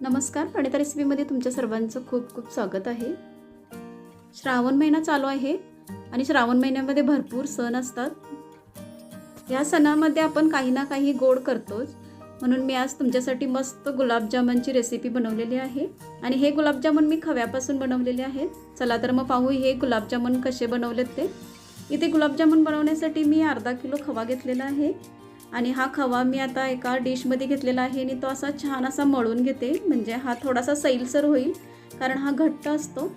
नमस्कार प्रणिता रेसिपीमध्ये तुमच्या सर्वांचं खूप खूप स्वागत आहे. श्रावण महिना चालू आहे आणि श्रावण महिन्यामध्ये भरपूर सण असतात. या सणामध्ये आपण काही ना काही गोड करतोच. म्हणून मी आज तुमच्यासाठी मस्त गुलाबजामुनची रेसिपी बनवलेली आहे. आणि हे गुलाबजामुन मी खव्यापासून बनवलेले आहेत. चला तर मग पाहू हे गुलाबजामुन कसे बनवलेत ते. इथे गुलाबजामुन बनवण्यासाठी मी अर्धा किलो खवा घेतलेला आहे. आणि हा खवा मी आता एका डिशमध्ये घेतलेला आहे आणि तो असा छान असा मळून घेते. म्हणजे हा थोडासा सैलसर होईल कारण हा घट्ट असतो.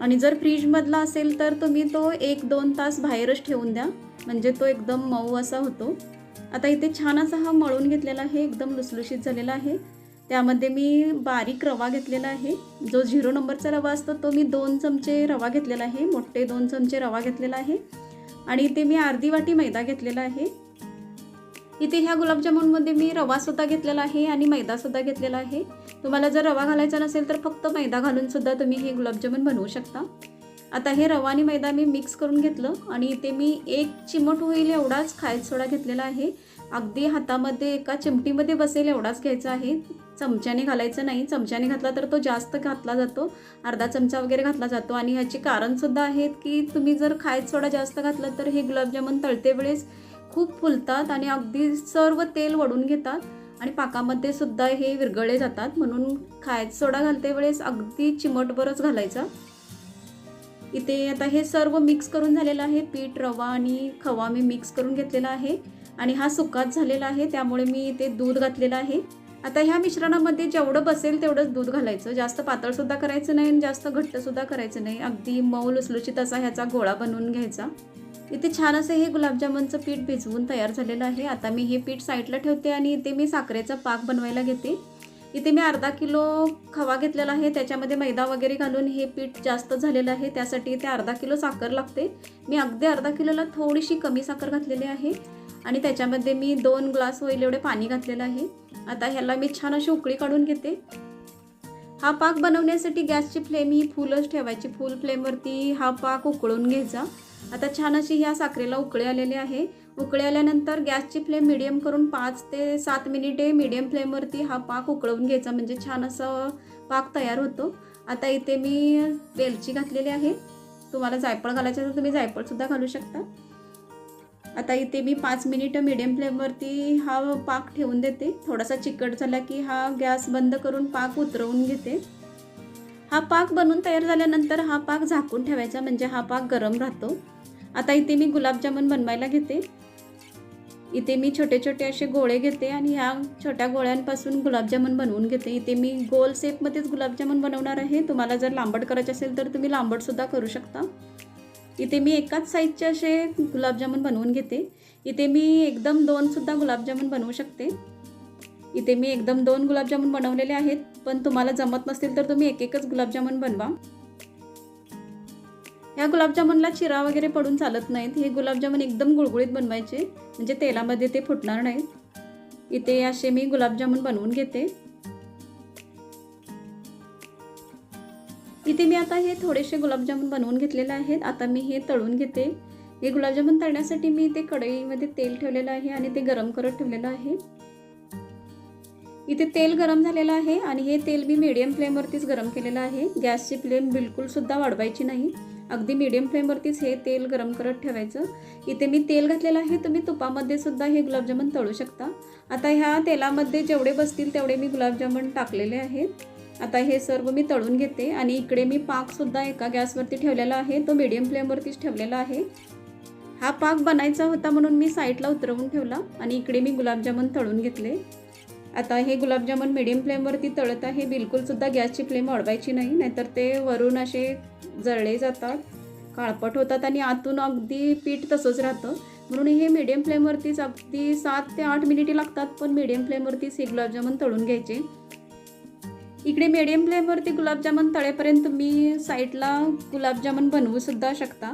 आणि जर फ्रीजमधला असेल तर तुम्ही तो एक दोन तास बाहेरच ठेवून द्या. म्हणजे तो एकदम मऊ असा होतो. आता इथे छान असा हा मळून घेतलेला आहे एकदम लुसलुशीत झालेला आहे. त्यामध्ये मी बारीक रवा घेतलेला आहे. जो झिरो नंबरचा रवा असतो तो मी दोन चमचे रवा घेतलेला आहे. मोठे दोन चमचे रवा घेतलेला आहे. आणि इथे मी अर्धी वाटी मैदा घेतलेला आहे. इथे ह्या गुलाबजामुनमध्ये मी रवासुद्धा घेतलेला आहे आणि मैदासुद्धा घेतलेला आहे. तुम्हाला जर रवा घालायचा नसेल तर फक्त मैदा घालूनसुद्धा तुम्ही हे गुलाबजामुन बनवू शकता. आता हे रवा आणि मैदा मी मिक्स करून घेतलं आणि इथे मी एक चिमट होईल एवढाच खायच सोडा घेतलेला आहे. अगदी हातामध्ये एका चिमटीमध्ये बसेल एवढाच घ्यायचा आहे. चमच्याने घालायचं नाही. चमच्याने घातला तर तो जास्त घातला जातो. अर्धा चमचा वगैरे घातला जातो आणि ह्याची कारणसुद्धा आहेत की तुम्ही जर खायच सोडा जास्त घातला तर हे गुलाबजामुन तळते वेळेस खूप फुलतात आणि अगदी सर्व तेल वडून घेतात आणि पाकामध्ये सुद्धा हे विरघळले जातात. म्हणून खायचा सोडा घालते वेळेस अगदी चिमटभरच घालायचा. इथे आता हे सर्व मिक्स करून झालेलं आहे. पीठ रवा आणि खवा मी मिक्स करून घेतलेला आहे. आणि हा सुकाच झालेला आहे त्यामुळे मी इथे दूध घातलेलं आहे. आता ह्या मिश्रणामध्ये जेवढं बसेल तेवढंच दूध घालायचं. जास्त पातळसुद्धा करायचं नाही आणि जास्त घट्टसुद्धा करायचं नाही. अगदी मऊ लुसलुशीत असा ह्याचा गोळा बनवून घ्यायचा. इथे छान असं हे गुलाबजामुनचं पीठ भिजवून तयार झालेलं आहे. आता मी हे पीठ साईडला ठेवते आणि इथे मी साखरेचा पाक बनवायला घेते. इथे मी अर्धा किलो खवा घेतलेला आहे. त्याच्यामध्ये मैदा वगैरे घालून हे पीठ जास्त झालेलं आहे. त्यासाठी इथे अर्धा किलो साखर लागते. मी अगदी अर्धा किलोला थोडीशी कमी साखर घातलेली आहे. आणि त्याच्यामध्ये मी दोन ग्लास होईल एवढे पाणी घातलेलं आहे. आता ह्याला मी छान अशी उकळी काढून घेते. हा पाक बनवण्यासाठी गॅसची फ्लेम ही फुलच ठेवायची. फुल फ्लेमवरती हा पाक उकळून घ्यायचा. आता छान अशी ह्या साखरेला उकळे आलेली आहे. उकळे आल्यानंतर गॅसची फ्लेम मिडियम करून पाच ते सात मिनिटे मिडियम फ्लेमवरती हा पाक उकळवून घ्यायचा. म्हणजे छान असा पाक तयार होतो. आता इथे मी वेलची घातलेली आहे. तुम्हाला जायफळ घालायचं तर तुम्ही जायफळसुद्धा घालू शकता. आता इथे मी पाच मिनिटं मिडियम फ्लेमवरती हा पाक ठेवून देते. थोडासा चिकट झाला की हा गॅस बंद करून पाक उतरवून घेते. हा पाक बनून तयार झाल्यानंतर हा पाक झाकून ठेवायचा म्हणजे हा पाक गरम राहतो. आता इथे मी गुलाबजामुन बनवायला घेते. इथे मी छोटे छोटे असे गोळे घेते आणि ह्या छोट्या गोळ्यांपासून गुलाबजामुन बनवून घेते. इथे मी गोल सेपमध्येच गुलाबजामुन बनवणार आहे. तुम्हाला जर लांबट करायचे असेल तर तुम्ही लांबटसुद्धा करू शकता. इथे मी एकाच साईजचे असे गुलाबजामुन बनवून घेते. इथे मी एकदम दोनसुद्धा गुलाबजामुन बनवू शकते. इथे मी एकदम दोन गुलाबजामुन बनवलेले आहेत. पण तुम्हाला जमत नसतील तर तुम्ही एक एकच गुलाबजामुन बनवा. ह्या गुलाबजामुनला चिरा वगैरे पडून चालत नाहीत. हे गुलाबजामुन एकदम गुळगुळीत बनवायचे. म्हणजे तेलामध्ये ते फुटणार नाहीत इथे असे मी गुलाबजामुन बनवून घेते. इथे मी आता हे थोडेसे गुलाबजामुन बनवून घेतलेले आहेत. आता मी हे तळून घेते. हे गुलाबजामुन तळण्यासाठी मी ते कढईमध्ये तेल ठेवलेलं आहे आणि ते गरम करत ठेवलेलं आहे. इथे तेल गरम झालेलं आहे आणि हे तेल मी मीडियम फ्लेमवरतीच गरम केलेलं आहे. गॅसची फ्लेम बिलकुलसुद्धा वाढवायची नाही. अगदी मीडियम फ्लेमवरतीच हे तेल गरम करत ठेवायचं. इथे मी तेल घातलेलं आहे तुम्ही तुपामध्ये सुद्धा हे गुलाबजामुन तळू शकता. आता ह्या तेलामध्ये जेवढे बसतील तेवढे मी गुलाबजामुन टाकलेले आहेत. आता हे सर्व मी तळून घेते आणि इकडे मी पाकसुद्धा एका गॅसवरती ठेवलेला आहे. तो मीडियम फ्लेमवरतीच ठेवलेला आहे. हा पाक बनायचा होता म्हणून मी साईडला उतरवून ठेवला आणि इकडे मी गुलाबजामुन तळून घेतले. आता हे गुलाबजामुन मीडियम फ्लेमवरती तळत आहे. बिलकुलसुद्धा गॅसची फ्लेम अडवायची नाही नाहीतर ते वरून असे जळले जातात काळपट होतात आणि आतून अगदी पीठ तसंच राहतं. म्हणून हे मीडियम फ्लेमवरतीच अगदी सात ते आठ मिनिटे लागतात पण मीडियम फ्लेमवरतीच हे गुलाबजामुन तळून घ्यायचे. इकडे मीडियम फ्लेमवरती गुलाबजामुन तळेपर्यंत तुम्ही साईडला गुलाबजामुन बनवूसुद्धा शकता.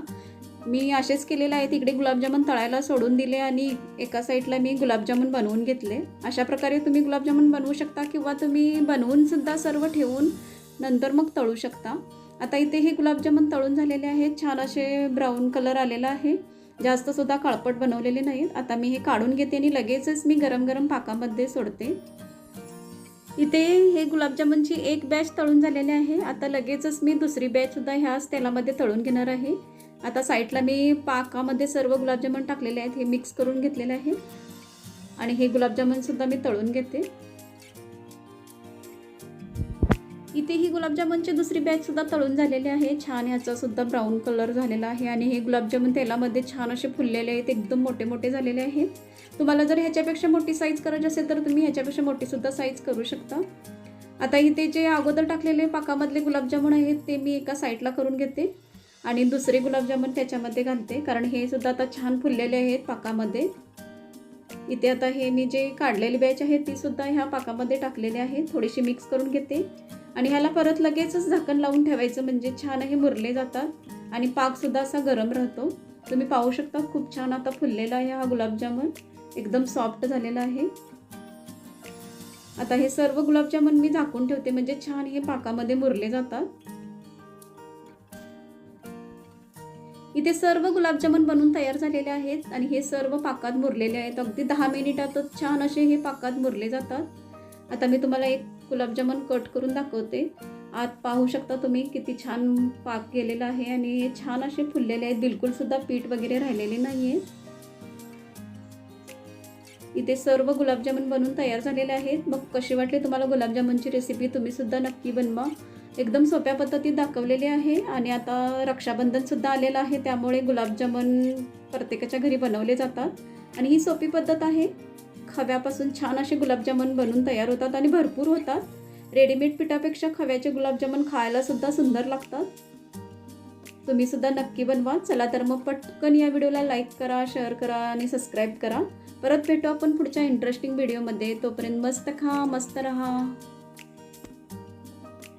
मी असेच केलेले आहेत इकडे गुलाबजामुन तळायला सोडून दिले आणि एका साईडला मी गुलाबजामुन बनवून घेतले. अशा प्रकारे तुम्ही गुलाबजामुन बनवू शकता किंवा तुम्ही बनवूनसुद्धा सर्व ठेवून नंतर मग तळू शकता. आता इथे हे गुलाबजामुन तळून झालेले आहेत छान असे ब्राऊन कलर आलेला आहे. जास्तसुद्धा काळपट बनवलेले नाहीत. आता मी हे काढून घेते आणि लगेचच मी गरम गरम पाकामध्ये सोडते. इथे हे गुलाबजामुनची एक बॅच तळून झालेली आहे. आता लगेचच मी दुसरी बॅचसुद्धा ह्याच तेलामध्ये तळून घेणार आहे. आता साईडला मी पाकामध्ये सर्व गुलाबजामुन टाकलेले आहेत हे मिक्स करून घेतलेले आहे. आणि हे गुलाबजामुनसुद्धा मी तळून घेते. इथे ही गुलाबजामुनची दुसरी बॅचसुद्धा तळून झालेली आहे. छान ह्याचासुद्धा ब्राऊन कलर झालेला आहे आणि हे गुलाबजामुन तेलामध्ये छान असे फुललेले आहेत एकदम मोठे मोठे झालेले आहेत तुम्हाला जर ह्याच्यापेक्षा मोठी साईज करायची असेल तर तुम्ही ह्याच्यापेक्षा मोठीसुद्धा साईज करू शकता. आता इथे जे अगोदर टाकलेले पाकामधले गुलाबजामुन आहेत ते मी एका साईडला करून घेते. आणि दुसरे गुलाबजामुन त्याच्यामध्ये घालते. कारण हे सुद्धा आता छान फुललेले आहेत पाकामध्ये. इथे आता हे मी जे काढलेली बॅच आहे ती सुद्धा ह्या पाकामध्ये टाकलेली आहे. थोडीशी मिक्स करून घेते. आणि ह्याला परत लगेचच झाकण लावून ठेवायचं म्हणजे छान हे मुरले जातात. आणि पाकसुद्धा असा गरम राहतो. तुम्ही पाहू शकता खूप छान आता फुललेला आहे हा गुलाबजामुन. एकदम सॉफ्ट झालेला आहे. आता हे सर्व गुलाबजामुन मी झाकून ठेवते म्हणजे छान हे पाकामध्ये मुरले जातात. इथे सर्व गुलाबजामुन बनवून तयार झालेले आहेत आणि हे सर्व पाकात मुरलेले आहेत. अगदी दहा मिनिटातच छान असे हे पाकात मुरले जातात. आता मी तुम्हाला एक गुलाबजामुन कट करून दाखवते. आत पाहू शकता तुम्ही किती छान पाक केलेला आहे आणि हे छान असे फुललेले आहेत. बिलकुलसुद्धा पीठ वगैरे राहिलेले नाही आहे इथे सर्व गुलाबजामुन बनवून तयार झालेले आहेत. मग कसे वाटले तुम्हाला गुलाबजामुनची रेसिपी तुम्ही सुद्धा नक्की बनवा. एकदम सोप्या पद्धतीत दाखवलेली आहे. आणि आता रक्षाबंधनसुद्धा आलेलं आहे. त्यामुळे गुलाबजामुन प्रत्येकाच्या घरी बनवले जातात. आणि ही सोपी पद्धत आहे. खव्यापासून छान असे गुलाबजामुन बनवून तयार होतात आणि भरपूर होतात. रेडीमेड पिठापेक्षा खव्याचे गुलाबजामुन खायला सुद्धा सुंदर लागतात. तुम्ही सुद्धा नक्की बनवा. चला तर मग पटकन या व्हिडिओला लाईक करा शेअर करा आणि सबस्क्राईब करा. परत भेटू आपण पुढच्या इंटरेस्टिंग व्हिडिओमध्ये तोपर्यंत मस्त खा मस्त रहा.